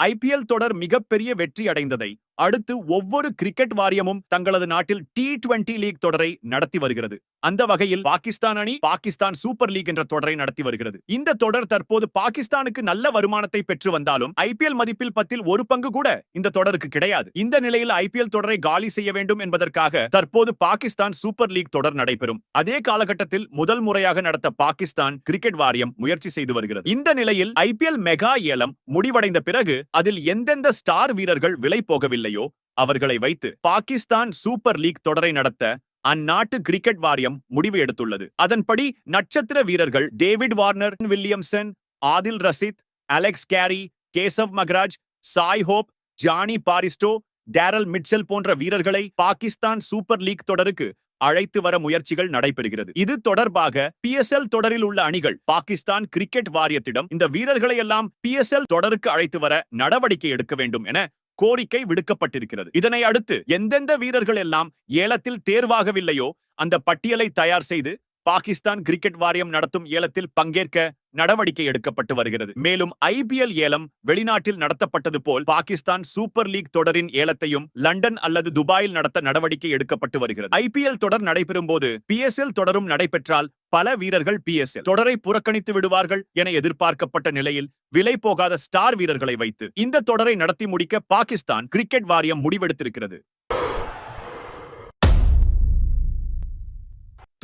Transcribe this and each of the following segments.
IPL தொடர் மிகப்பெரிய வெற்றி அடைந்ததை அடுத்து ஒவ்வொரு கிரிக்கெட் வாரியமும் தங்களது நாட்டில் டி டுவெண்டி லீக் தொடரை நடத்தி வருகிறது. அந்த வகையில் பாகிஸ்தான் அணி பாகிஸ்தான் சூப்பர் லீக் என்ற தொடரை நடத்தி வருகிறது. இந்த தொடர் தற்போது பாகிஸ்தானுக்கு நல்ல வருமானத்தை பெற்று வந்தாலும் ஐபிஎல் மதிப்பில் பத்தில் ஒரு பங்கு கூட இந்த தொடருக்கு கிடையாது. இந்த நிலையில் ஐபிஎல் தொடரை காலி செய்ய வேண்டும் என்பதற்காக தற்போது பாகிஸ்தான் சூப்பர் லீக் தொடர் நடைபெறும். அதே காலகட்டத்தில் முதல் முறையாக நடத்த பாகிஸ்தான் கிரிக்கெட் வாரியம் முயற்சி செய்து வருகிறது. இந்த நிலையில் ஐபிஎல் மெகா ஏலம் முடிவடைந்த பிறகு அதில் எந்தெந்த ஸ்டார் வீரர்கள் விலை போகவில்லை இல்லையோ அவர்களை வைத்து பாகிஸ்தான் சூப்பர் லீக் தொடரை நடத்த அந்நாட்டு கிரிக்கெட் வாரியம் முடிவு எடுத்துள்ளது. அதன்படி நட்சத்திர வீரர்கள் David Warner Williamson Adil Rashid Alex Carey Keshav Maharaj Shai Hope Jonny Bairstow Daryl Mitchell போன்ற வீரர்களை பாகிஸ்தான் சூப்பர் லீக் தொடருக்கு அழைத்து வர முயற்சிகள் நடைபெறுகிறது. இது தொடர்பாக பி தொடரில் உள்ள அணிகள் பாகிஸ்தான் கிரிக்கெட் வாரியத்திடம் இந்த வீரர்களை எல்லாம் பி தொடருக்கு அழைத்து வர நடவடிக்கை எடுக்க வேண்டும் என கோரிக்கை விடுக்கப்பட்டிருக்கிறது. இதனை அடுத்து எந்தெந்த வீரர்கள் எல்லாம் ஏலத்தில் தேர்வாகவில்லையோ அந்த பட்டியலை தயார் செய்து பாகிஸ்தான் கிரிக்கெட் வாரியம் நடத்தும் ஏலத்தில் பங்கேற்க நடவடிக்கை எடுக்கப்பட்டு வருகிறது. மேலும் ஐபிஎல் ஏலம் வெளிநாட்டில் நடத்தப்பட்டது போல் பாகிஸ்தான் சூப்பர் லீக் தொடரின் ஏலத்தையும் லண்டன் அல்லது துபாயில் நடத்த நடவடிக்கை எடுக்கப்பட்டு வருகிறது. ஐபிஎல் தொடர் நடைபெறும் போது பிஎஸ்எல் தொடரும் நடைபெற்றால் பல வீரர்கள் பிஎஸ்எல் தொடரை புறக்கணித்து விடுவார்கள் என எதிர்பார்க்கப்பட்ட நிலையில் விலை போகாத ஸ்டார் வீரர்களை வைத்து இந்த தொடரை நடத்தி முடிக்க பாகிஸ்தான் கிரிக்கெட் வாரியம் முடிவெடுத்திருக்கிறது.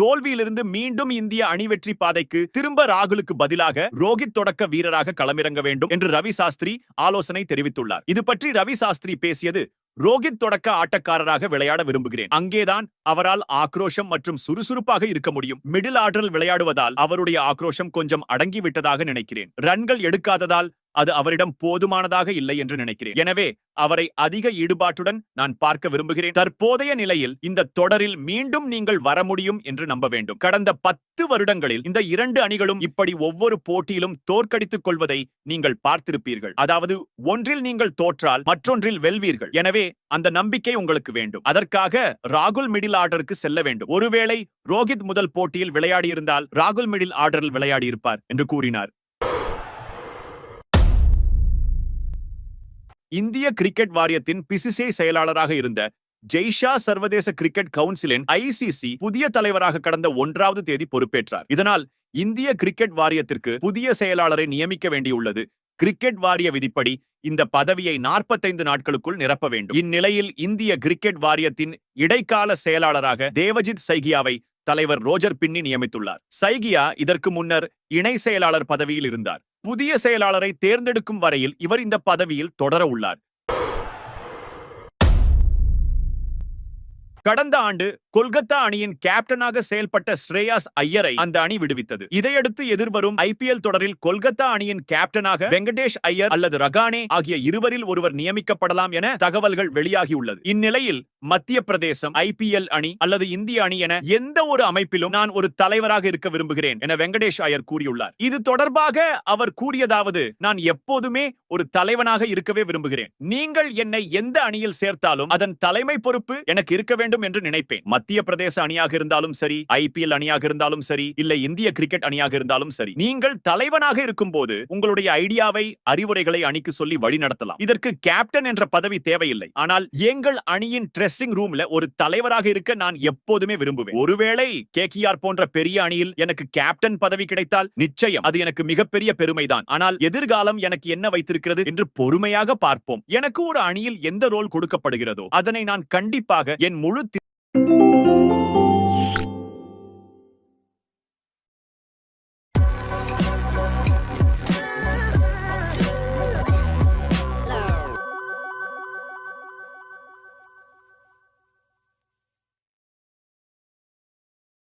தோல்வியிலிருந்து மீண்டும் இந்திய அணி வெற்றி பாதைக்கு திரும்ப ராகுலுக்கு பதிலாக ரோஹித் தொடக்க வீரராக களமிறங்க வேண்டும் என்று ரவி சாஸ்திரி ஆலோசனை தெரிவித்துள்ளார். இது பற்றி ரவி சாஸ்திரி பேசியது ரோஹித் தொடக்க ஆட்டக்காரராக விளையாட விரும்புகிறேன். அங்கேதான் அவரால் ஆக்ரோஷம் மற்றும் சுறுசுறுப்பாக இருக்க முடியும். மிடில் ஆர்டரில் விளையாடுவதால் அவருடைய ஆக்ரோஷம் கொஞ்சம் அடங்கிவிட்டதாக நினைக்கிறேன். ரன்கள் எடுக்காததால் அது அவரிடம் போதுமானதாக இல்லை என்று நினைக்கிறேன். எனவே அவரை அதிக ஈடுபாட்டுடன் நான் பார்க்க விரும்புகிறேன். தற்போதைய நிலையில் இந்த தொடரில் மீண்டும் நீங்கள் வர முடியும் என்று நம்ப வேண்டும். கடந்த பத்து வருடங்களில் இந்த இரண்டு அணிகளும் இப்படி ஒவ்வொரு போட்டியிலும் தோற்கடித்துக் கொள்வதை நீங்கள் பார்த்திருப்பீர்கள். அதாவது ஒன்றில் நீங்கள் தோற்றால் மற்றொன்றில் வெல்வீர்கள். எனவே அந்த நம்பிக்கை உங்களுக்கு வேண்டும். அதற்காக ராகுல் மிடில் ஆர்டருக்கு செல்ல வேண்டும். ஒருவேளை ரோஹித் முதல் போட்டியில் விளையாடியிருந்தால் ராகுல் மிடில் ஆர்டரில் விளையாடியிருப்பார் என்று கூறினார். இந்திய கிரிக்கெட் வாரியத்தின் பிசிசிஐ செயலாளராக இருந்த ஜெய்ஷா சர்வதேச கிரிக்கெட் கவுன்சிலின் ஐசிசி புதிய தலைவராக கடந்த ஒன்றாவது தேதி பொறுப்பேற்றார். இதனால் இந்திய கிரிக்கெட் வாரியத்திற்கு புதிய செயலாளரை நியமிக்க வேண்டியுள்ளது. கிரிக்கெட் வாரிய விதிப்படி இந்த பதவியை நாற்பத்தைந்து நாட்களுக்குள் நிரப்ப வேண்டும். இந்நிலையில் இந்திய கிரிக்கெட் வாரியத்தின் இடைக்கால செயலாளராக தேவஜித் சைகியாவை தலைவர் ரோஜர் பின்னி நியமித்துள்ளார். சைகியா இதற்கு முன்னர் இணை செயலாளர் பதவியில் இருந்தார். புதிய செயலாளரை தேர்ந்தெடுக்கும் வரையில் இவர் இந்த பதவியில் தொடர உள்ளார். கடந்த ஆண்டு கொல்கத்தா அணியின் கேப்டனாக செயல்பட்ட ஸ்ரேயாஸ் ஐயரை அந்த அணி விடுவித்தது. இதையடுத்து எதிர்வரும் ஐபிஎல் தொடரில் கொல்கத்தா அணியின் கேப்டனாக வெங்கடேஷ் ஐயர் அல்லது ரகானே ஆகிய இருவரில் ஒருவர் நியமிக்கப்படலாம் என தகவல்கள் வெளியாகியுள்ளது. இந்நிலையில் மத்திய பிரதேசம் ஐபிஎல் அணி அல்லது இந்திய அணி என எந்த ஒரு அமைப்பிலும் நான் ஒரு தலைவராக இருக்க விரும்புகிறேன் என வெங்கடேஷ் ஐயர் கூறியுள்ளார். இது தொடர்பாக அவர் கூறியதாவது நான் எப்போதுமே ஒரு தலைவனாக இருக்கவே விரும்புகிறேன். நீங்கள் என்னை எந்த அணியில் சேர்த்தாலும் அதன் தலைமை பொறுப்பு எனக்கு இருக்க வேண்டும் வேண்டும் என்று நினைப்பேன். மத்திய பிரதேச அணியாக இருந்தாலும் சரி ஐபிஎல் அணியாக இருந்தாலும் சரி இல்லை இந்திய கிரிக்கெட் அணியாக இருந்தாலும் சரி நீங்கள் தலைவனாக இருக்கும் போது உங்களுடைய ஐடியாவை அறிவுரைகளை அணிக்கு சொல்லி வழி நடத்தலாம். இதற்கு கேப்டன் என்ற பதவி தேவையில்லை. ஆனால் எங்கள் அணியின் ட்ரெஸ்ஸிங் ரூம்ல ஒரு தலைவராக இருக்க நான் எப்போதுமே விரும்புவேன். ஒருவேளை கே போன்ற பெரிய அணியில் எனக்கு கேப்டன் பதவி கிடைத்தால் நிச்சயம் அது எனக்கு மிகப்பெரிய பெருமைதான். ஆனால் எதிர்காலம் எனக்கு என்ன வைத்திருக்கிறது என்று பொறுமையாக பார்ப்போம். எனக்கு ஒரு அணியில் எந்த ரோல் கொடுக்கப்படுகிறதோ அதனை நான் கண்டிப்பாக என் முழு Thank you.